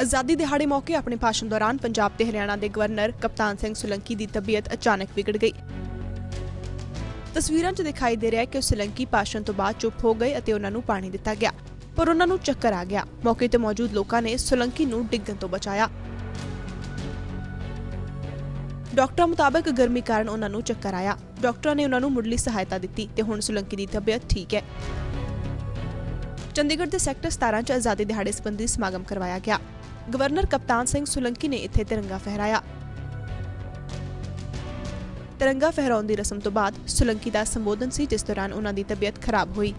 ਆਜ਼ਾਦੀ ਦਿਹਾੜੇ ਮੌਕੇ ਆਪਣੇ ਭਾਸ਼ਣ ਦੌਰਾਨ ਪੰਜਾਬ ਤੇ ਹਰਿਆਣਾ ਦੇ ਗਵਰਨਰ ਕਪਤਾਨ ਸਿੰਘ ਸੁਲੰਕੀ ਦੀ ਤਬੀਅਤ ਅਚਾਨਕ ਵਿਗੜ ਗਈ। ਤਸਵੀਰਾਂ 'ਚ ਦਿਖਾਈ ਦੇ ਰਿਹਾ ਹੈ ਕਿ ਉਹ ਸੁਲੰਕੀ ਭਾਸ਼ਣ ਤੋਂ ਬਾਅਦ ਚੁੱਪ ਹੋ ਗਏ ਅਤੇ ਉਹਨਾਂ ਨੂੰ ਪਾਣੀ ਦਿੱਤਾ ਗਿਆ, ਪਰ ਉਹਨਾਂ ਨੂੰ ਚੱਕਰ ਆ ਗਿਆ। ਮੌਕੇ ਤੇ ਮੌਜੂਦ ਲੋਕਾਂ ਨੇ ਸੁਲੰਕੀ ਨੂੰ ਡਿੱਗਣ ਤੋਂ ਬਚਾਇਆ। ਡਾਕਟਰਾਂ ਮੁਤਾਬਕ ਗਰਮੀ ਕਾਰਨ ਉਹਨਾਂ ਨੂੰ ਚੱਕਰ ਆਇਆ। ਡਾਕਟਰਾਂ ਨੇ ਉਹਨਾਂ ਨੂੰ ਮੁੱਢਲੀ ਸਹਾਇਤਾ ਦਿੱਤੀ ਤੇ ਹੁਣ ਸੁਲੰਕੀ ਦੀ ਤਬੀਅਤ ਠੀਕ ਹੈ। ਚੰਡੀਗੜ੍ਹ ਦੇ ਸੈਕਟਰ 17 ਚ ਆਜ਼ਾਦੀ ਦਿਹਾੜੇ ਸੰਬੰਧੀ ਸਮਾਗਮ ਕਰਵਾਇਆ ਗਿਆ। ਗਵਰਨਰ ਕਪਤਾਨ ਸਿੰਘ ਸੁਲੰਕੀ ਨੇ ਇੱਥੇ ਤਿਰੰਗਾ ਫਹਿਰਾਇਆ। ਤਿਰੰਗਾ ਫਹਿਰਾਉਣ ਦੀ ਰਸਮ ਤੋਂ ਬਾਅਦ ਸੁਲੰਕੀ ਦਾ ਸੰਬੋਧਨ ਸੀ, ਜਿਸ ਦੌਰਾਨ ਉਹਨਾਂ ਦੀ ਤਬੀਅਤ ਖਰਾਬ ਹੋਈ।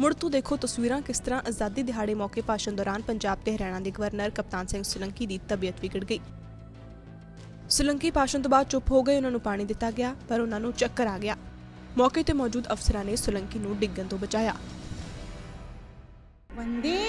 ਮੁੜ ਤੋਂ ਦੇਖੋ ਤਸਵੀਰਾਂ ਕਿਸ ਤਰ੍ਹਾਂ ਆਜ਼ਾਦੀ ਦਿਹਾੜੇ ਮੌਕੇ ਭਾਸ਼ਣ ਦੌਰਾਨ ਪੰਜਾਬ ਤੇ ਹਰਿਆਣਾ ਦੇ ਗਵਰਨਰ ਕਪਤਾਨ ਸਿੰਘ ਸੁਲੰਕੀ ਦੀ ਤਬੀਅਤ ਵਿਗੜ ਗਈ। ਸੁਲੰਕੀ ਭਾਸ਼ਣ ਤੋਂ ਬਾਅਦ ਚੁੱਪ ਹੋ ਗਏ, ਉਹਨਾਂ ਨੂੰ ਪਾਣੀ ਦਿੱਤਾ ਗਿਆ, ਪਰ ਉਹਨਾਂ ਨੂੰ ਚੱਕਰ ਆ ਗਿਆ। ਮੌਕੇ ਤੇ ਮੌਜੂਦ ਅਫਸਰਾਂ ਨੇ ਸੁਲੰਕੀ ਨੂੰ ਡਿੱਗਣ ਤੋਂ ਬਚਾਇਆ। ਵੰਦੇ